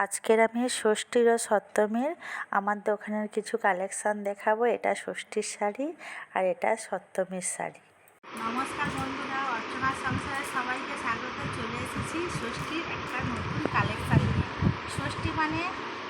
আজকের আমি ষষ্ঠীর ও সপ্তমীর। আমার দোকানের কিছু কালেকশান দেখাবো। এটা ষষ্ঠীর শাড়ি আর এটা সপ্তমীর শাড়ি। নমস্কার বন্ধুরা, অর্চনা সংসারে সবাইকে স্বাগত। চলে এসেছি ষষ্ঠীর একটা নতুন কালেকশান ষষ্ঠী মানে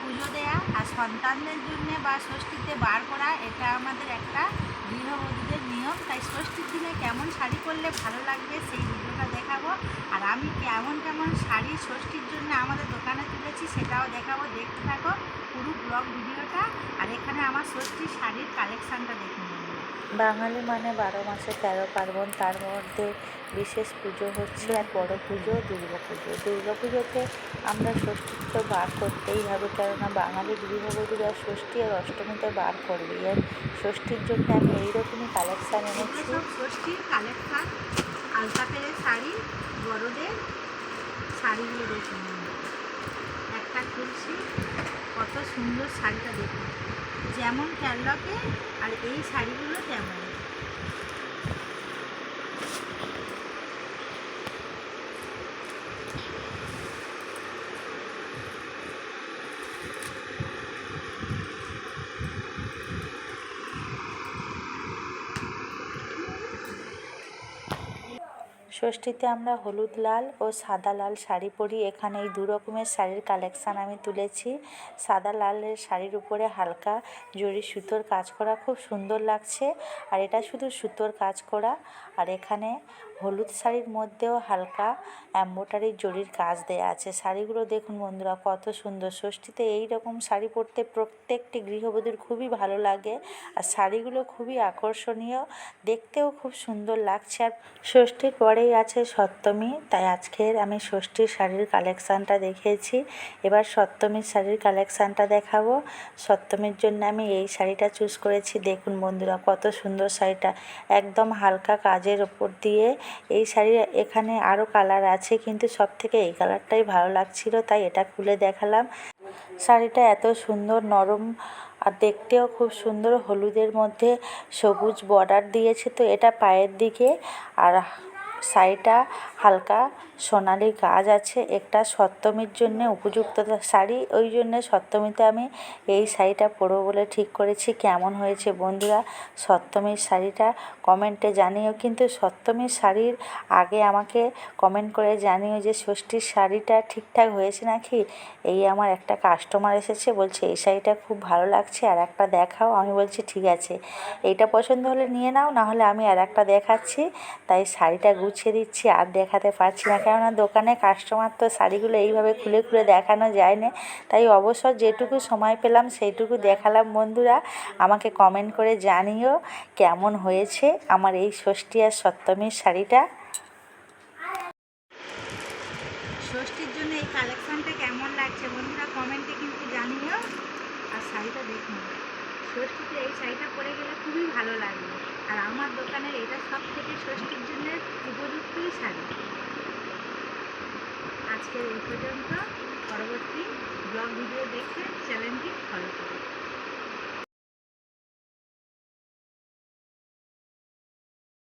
পুজো দেয়া আর সন্তানদের জন্যে বা ষষ্ঠীতে বার করা, এটা আমাদের একটা গৃহবধূদের নিয়ম তাই ষষ্ঠীর দিনে কেমন শাড়ি পরলে ভালো লাগবে সেই ভিডিওটা দেখাবো। আর আমি কেমন কেমন শাড়ি ষষ্ঠীর জন্য আমাদের দোকানে তুলেছি সেটাও দেখাবো। দেখতে থাকো পুরো ব্লগ ভিডিওটা। আর এখানে আমার ষষ্ঠীর শাড়ির কালেকশানটা দেখুন। বাঙালি মানে বারো মাসে তেরো পার্বণ, তার মধ্যে বিশেষ পুজো হচ্ছে এক বড় পুজো, দুর্গা পুজো। দুর্গা পুজোতে আমরা ষষ্ঠী তো বার করতেই হবে, কেননা বাঙালি গৃহবধূরা ষষ্ঠী আর অষ্টমীতে বার করবে আর ষষ্ঠীর জন্য আমি এইরকমই কালেকশান এনেছি। ষষ্ঠীর কালেকশান আলতা পেরের শাড়ি, বড়দের শাড়িগুলো দেখুন। একটা খুলছি, কত সুন্দর শাড়িটা দেখুন। যেমন ক্যারলকে আর এই শাড়িগুলো তেমন। ষষ্ঠীতে আমরা হলুদ লাল ও সাদা লাল শাড়ি পরি। এখানে এই দু রকমের শাড়ির কালেকশান আমি তুলেছি। সাদা লালের শাড়ির উপরে হালকা জরি সুতোর কাজ করা খুব সুন্দর লাগছে। আর এটা শুধু সুতোর কাজ করা, আর এখানে হলুদ শাড়ির মধ্যেও হালকা এম্বোটারি জরির কাজ দেয়া আছে। শাড়িগুলো দেখুন বন্ধুরা, কত সুন্দর। ষষ্ঠীতে এই রকম শাড়ি পরতে প্রত্যেকটি গৃহবধূর খুবই ভালো লাগে আর শাড়িগুলো খুবই আকর্ষণীয়। দেখতেও খুব সুন্দর লাগছে আর ষষ্ঠীর পরেই আছে সপ্তমী, তাই আজকের আমি ষষ্ঠীর শাড়ির কালেকশানটা দেখিয়েছি এবার সপ্তমীর শাড়ির কালেকশানটা দেখাবো। সপ্তমীর জন্য আমি এই শাড়িটা চুজ করেছি। দেখুন বন্ধুরা, কত সুন্দর শাড়িটা। একদম হালকা কাজের ওপর দিয়ে এই শাড়ির এখানে আরও কালার আছে, কিন্তু সব থেকে এই কালারটাই ভালো লাগছিল, তাই এটা খুলে দেখালাম। শাড়িটা এত সুন্দর, নরম আর দেখতেও খুব সুন্দর, হলুদের মধ্যে সবুজ বর্ডার দিয়েছে, তো এটা পায়ের দিকে আর শাড়িটা হালকা সোনালি কাজ আছে, একটা সপ্তমীর জন্যে উপযুক্ত শাড়ি, ওই জন্যে সপ্তমীতে আমি এই শাড়িটা পরবো বলে ঠিক করেছি। কেমন হয়েছে বন্ধুরা? সপ্তমীর শাড়িটা কমেন্টে জানিও। কিন্তু সপ্তমীর শাড়ির আগে আমাকে কমেন্ট করে জানিও যে ষষ্ঠীর শাড়িটা ঠিকঠাক হয়েছে নাকি? এই আমার একটা কাস্টমার এসেছে, বলছে, এই শাড়িটা খুব ভালো লাগছে, আর একটা দেখাও। আমি বলছি, ঠিক আছে। এইটা পছন্দ হলে নিয়ে নাও, না হলে আমি আর একটা দেখাচ্ছি। তাই শাড়িটা গুছিয়ে দিচ্ছি আর দেখাতে পারছি না। কেননা দোকানে কাস্টমার তো শাড়িগুলো এইভাবে খুলে খুলে দেখানো যায় না। তাই অবসর যেটুকু সময় পেলাম সেইটুকু দেখালাম। বন্ধুরা, আমাকে কমেন্ট করে জানিও কেমন হয়েছে আমার এই ষষ্ঠী আর সপ্তমীর শাড়িটা। ষষ্ঠীর জন্য এই কালেকশনটা কেমন লাগছে বন্ধুরা? কমেন্টে কিন্তু জানিও। আর শাড়িটা দেখুন ষষ্ঠীতে এই শাড়িটা পরে গেলে খুবই ভালো লাগবে আর আমার দোকানের এটা সব থেকে ষষ্ঠীর জন্য উপযুক্তই শাড়ি। আজকের এই পর্যন্ত। পরবর্তী ব্লগ ভিডিও দেখে করুন